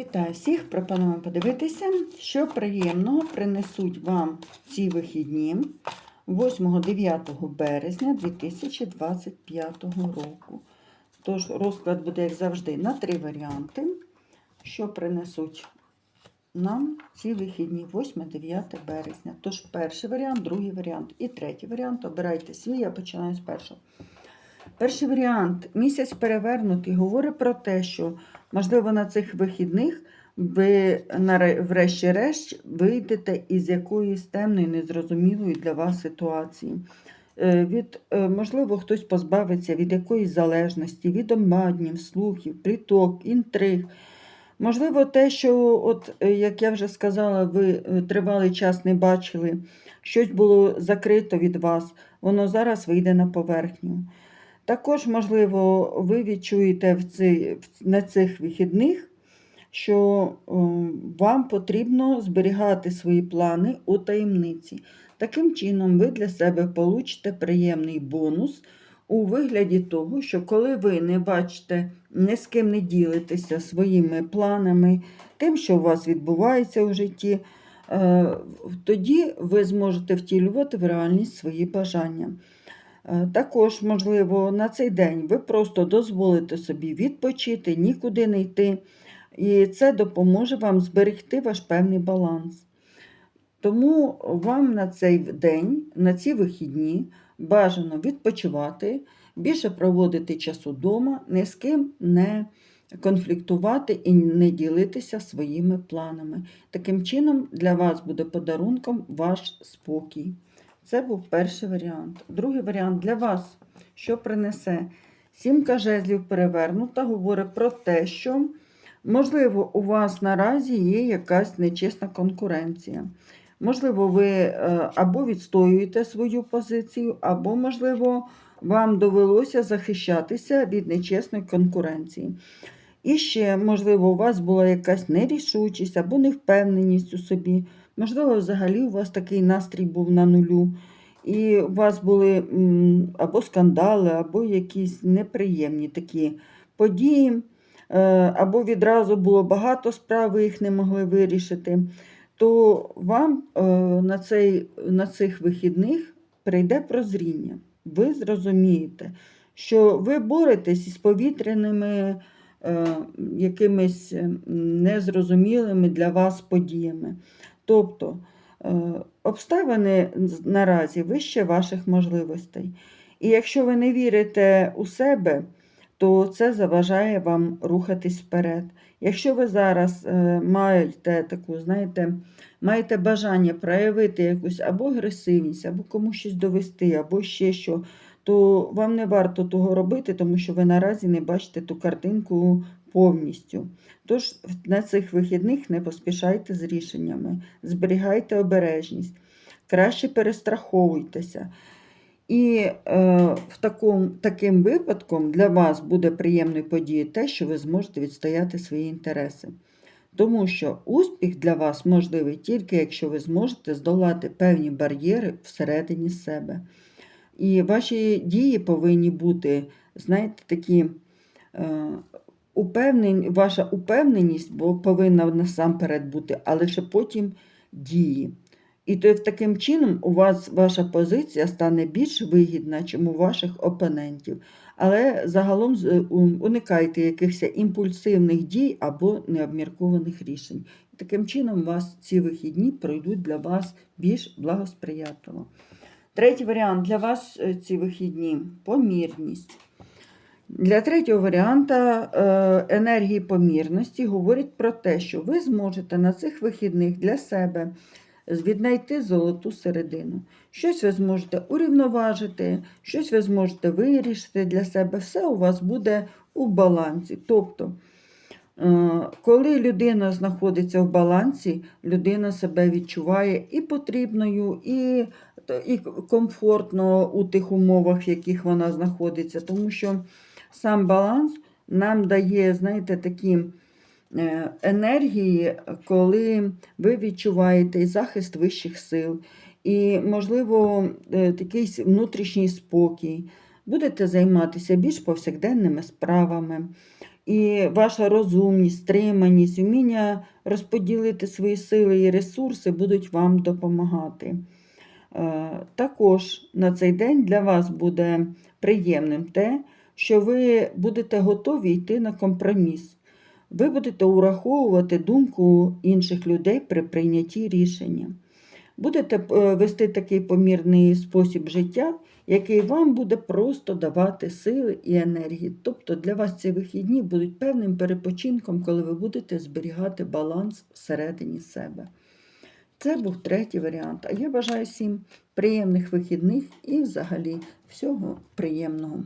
Вітаю всіх! Пропоную подивитися, що приємного принесуть вам ці вихідні 8-9 березня 2025 року. Тож розклад буде, як завжди, на три варіанти, що принесуть нам ці вихідні 8-9 березня. Тож перший варіант, другий варіант і третій варіант. Обирайте свій, я починаю з першого. Перший варіант місяць перевернутий говорить про те, що, можливо, на цих вихідних ви, врешті-решт, вийдете із якоїсь темної, незрозумілої для вас ситуації. Е, Від, е, можливо, хтось позбавиться від якоїсь залежності, від омаднів, слухів, пліток, інтриг. Можливо, те, що, от, е, як я вже сказала, ви тривалий час не бачили, щось було закрито від вас, воно зараз вийде на поверхню. Також, можливо, ви відчуєте в в- на цих вихідних, що е, вам потрібно зберігати свої плани у таємниці. Таким чином, ви для себе получите приємний бонус у вигляді того, що коли ви не бачите, ні з ким не ділитеся своїми планами, тим, що у вас відбувається у житті, е, тоді ви зможете втілювати в реальність свої бажання. Е, Також, можливо, на цей день ви просто дозволите собі відпочити, нікуди не йти, і це допоможе вам зберегти ваш певний баланс. Тому вам на цей день, на ці вихідні, бажано відпочивати, більше проводити часу вдома, ні з ким не конфліктувати і не ділитися своїми планами. Таким чином, для вас буде подарунком ваш спокій. Це був перший варіант. Другий варіант для вас, що принесе сімка жезлів перевернута, говорить про те, що, можливо, у вас наразі є якась нечесна конкуренція. Можливо, ви е, або відстоюєте свою позицію, або, можливо, вам довелося захищатися від нечесної конкуренції. І ще, можливо, у вас була якась нерішучість або невпевненість у собі. Можливо, взагалі у вас такий настрій був на нулю, і у вас були або скандали, або якісь неприємні такі події, е, або відразу було багато справ, ви їх не могли вирішити, то вам е, на, цей, на цих вихідних прийде прозріння. Ви зрозумієте, що ви боретесь із повітряними е, якимись незрозумілими для вас подіями. Тобто е, обставини наразі вище ваших можливостей. І якщо ви не вірите у себе, то це заважає вам рухатись вперед. Якщо ви зараз е, маєте таку, знаєте, маєте бажання проявити якусь або агресивність, або комусь щось довести, або ще що, то вам не варто того робити, тому що ви наразі не бачите ту картинку повністю. Тож на цих вихідних не поспішайте з рішеннями, зберігайте обережність, краще перестраховуйтеся. І е, в такому, таким випадком для вас буде приємною подією те, що ви зможете відстояти свої інтереси. Тому що успіх для вас можливий тільки якщо ви зможете здолати певні бар'єри всередині себе. І ваші дії повинні бути, знаєте, такі е, упевнені, ваша упевненість бо повинна насамперед бути, а лише потім дії. І то таким чином у вас ваша позиція стане більш вигідна, ніж у ваших опонентів. Але загалом уникайте якихось імпульсивних дій або необміркованих рішень. Таким чином у вас ці вихідні пройдуть для вас більш благосприятливо. Третій варіант для вас е, ці вихідні помірність. Для третього варіанта е, енергії помірності говорить про те, що ви зможете на цих вихідних для себе віднайти золоту середину. Щось ви зможете урівноважити, щось ви зможете вирішити для себе. Все у вас буде у балансі. Тобто, е, коли людина знаходиться в балансі, людина себе відчуває і потрібною, і, і комфортно у тих умовах, в яких вона знаходиться. Тому що сам баланс нам дає, знаєте, такі е, енергії, коли ви відчуваєте захист вищих сил, і, можливо, е, якийсь внутрішній спокій. Будете займатися більш повсякденними справами. і ваша розумність, стриманість, вміння розподілити свої сили і ресурси будуть вам допомагати. Е, Також на цей день для вас буде приємним те, що ви будете готові йти на компроміс. Ви будете ураховувати думку інших людей при прийнятті рішення. Будете е, вести такий помірний спосіб життя, який вам буде просто давати сили і енергії. Тобто для вас ці вихідні будуть певним перепочинком, коли ви будете зберігати баланс всередині себе. Це був третій варіант. А я бажаю всім приємних вихідних і взагалі всього приємного.